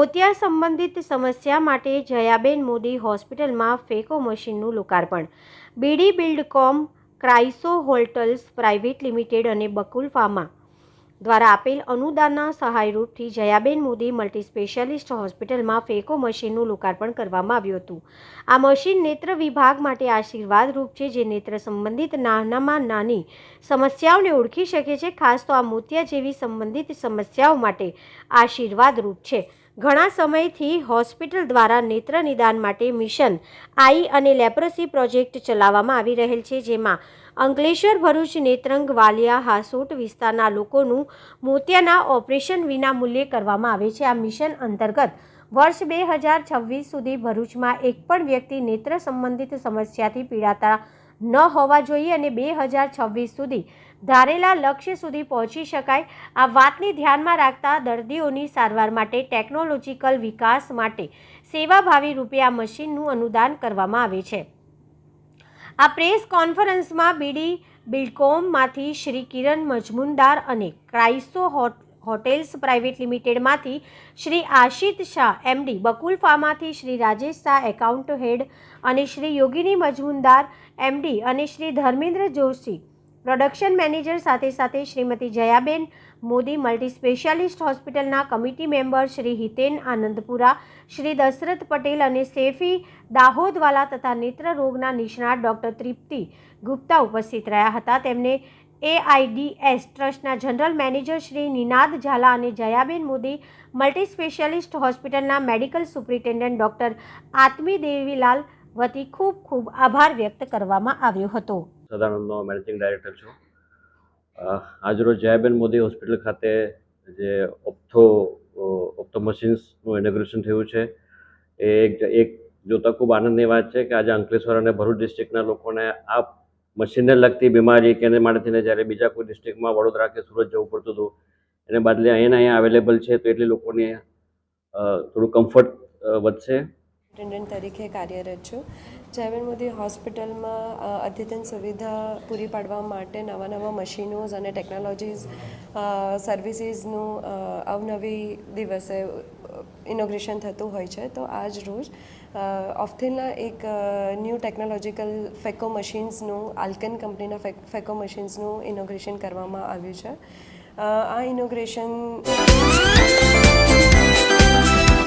મોતિયા સંબંધિત સમસ્યા માટે જયાબેન મોદી હોસ્પિટલમાં ફેકો મશીનનું લોકાર્પણ. બીડી બિલ્ડકોમ, ક્રાઇસો હોલ્ટલ્સ પ્રાઇવેટ લિમિટેડ અને બકુલ ફાર્મા દ્વારા આપેલ અનુદાનના સહાયરૂપથી જયાબેન મોદી મલ્ટી સ્પેશિયાલિસ્ટ હોસ્પિટલમાં ફેકો મશીનનું લોકાર્પણ કરવામાં આવ્યું હતું. આ મશીન નેત્ર વિભાગ માટે આશીર્વાદરૂપ છે, જે નેત્ર સંબંધિત નાનામાં નાની સમસ્યાઓને ઓળખી શકે છે. ખાસ તો આ મોતિયા જેવી સંબંધિત સમસ્યાઓ માટે આશીર્વાદરૂપ છે. ઘણા સમયથી હોસ્પિટલ દ્વારા નેત્ર નિદાન માટે મિશન, આઈ અને લેપ્રસી પ્રોજેક્ટ ચલાવવામાં આવી રહેલ છે, જેમાં અંકલેશ્વર ભરૂચ નેત્રંગ વાલિયા હાસોટ વિસ્તારના લોકોનું મોતિયાના ઓપરેશન વિના મૂલ્યે કરવામાં આવે છે. આ મિશન અંતર્ગત વર્ષ બે હજાર છવ્વીસ સુધી ભરૂચમાં એક પણ વ્યક્તિ નેત્ર સંબંધિત સમસ્યાથી પીડાતા ન હોવા જોઈએ અને બે હજાર છવ્વીસ સુધી ધારેલા લક્ષ્ય સુધી પહોંચી શકાય. આ વાતને ધ્યાનમાં રાખતા દર્દીઓની સારવાર માટે ટેકનોલોજીકલ વિકાસ માટે સેવાભાવી રૂપે આ મશીનનું અનુદાન કરવામાં આવે છે. આ પ્રેસ કોન્ફરન્સમાં બીડી બિલ્ડકોમમાંથી શ્રી કિરણ મજમુનદાર અને ક્રાઇસો હોટ હોટેલ્સ પ્રાઇવેટ લિમિટેડમાંથી શ્રી આશિત શાહ, એમડી, બકુલ ફાર્માથી શ્રી રાજેશ શાહ, એકાઉન્ટ હેડ અને શ્રી યોગિની મજમુનદાર એમડી અને શ્રી ધર્મેન્દ્ર જોશી. પ્રોડક્શન મેનેજર સાથે સાથે શ્રીમતી જયાબેન મોદી, મલ્ટી સ્પેશિયાલિસ્ટ હોસ્પિટલના કમિટી મેમ્બર શ્રી હિતેન આનંદપુરા, શ્રી દશરથ પટેલ અને સેફી દાહોદવાલા તથા નેત્ર રોગના નિષ્ણાત ડૉક્ટર તૃપ્તિ ગુપ્તા ઉપસ્થિત રહ્યા હતા. તેમને એઆઈડીએસ ટ્રસ્ટના જનરલ મેનેજર શ્રી નિનાદ ઝાલા અને જયાબેન મોદી મલ્ટી સ્પેશિયાલિસ્ટ હોસ્પિટલના medical superintendent doctor Atmi Devilal વતી ખૂબ ખૂબ આભાર વ્યક્ત કરવામાં આવ્યો હતો. સદાનંદનો મેનેજિંગ ડાયરેક્ટર છું. આજરોજ જયાબેન મોદી હોસ્પિટલ ખાતે જે ઓપ્થો ઓપ્થો મશીન્સનું ઇનોગ્રેશન થયું છે. એ એક જોતા ખૂબ આનંદની વાત છે કે આજે અંકલેશ્વર અને ભરૂચ ડિસ્ટ્રિક્ટના લોકોને આ મશીનને લગતી બીમારી કે એને માટે થઈને જ્યારે બીજા કોઈ ડિસ્ટ્રિક્ટમાં વડોદરા કે સુરત જવું પડતું હતું, એને બદલે અહીંયા અહીંયા અવેલેબલ છે, તો એટલે લોકોને થોડું કમ્ફર્ટ વધશે. અટેન્ડન્ટ તરીકે કાર્યરત છું. જયવેન મોદી હોસ્પિટલમાં અદ્યતન સુવિધા પૂરી પાડવા માટે નવા નવા મશીનોઝ અને ટેકનોલોજીસ સર્વિસીસનું અવનવી દિવસે ઇનોગ્રેશન થતું હોય છે, તો આજ રોજ ઓફથેલના એક ન્યૂ ટેકનોલોજીકલ ફેકો મશીન્સનું આલ્કન કંપનીના ફેકો મશીન્સનું ઇનોગ્રેશન કરવામાં આવ્યું છે. આ ઇનોગ્રેશન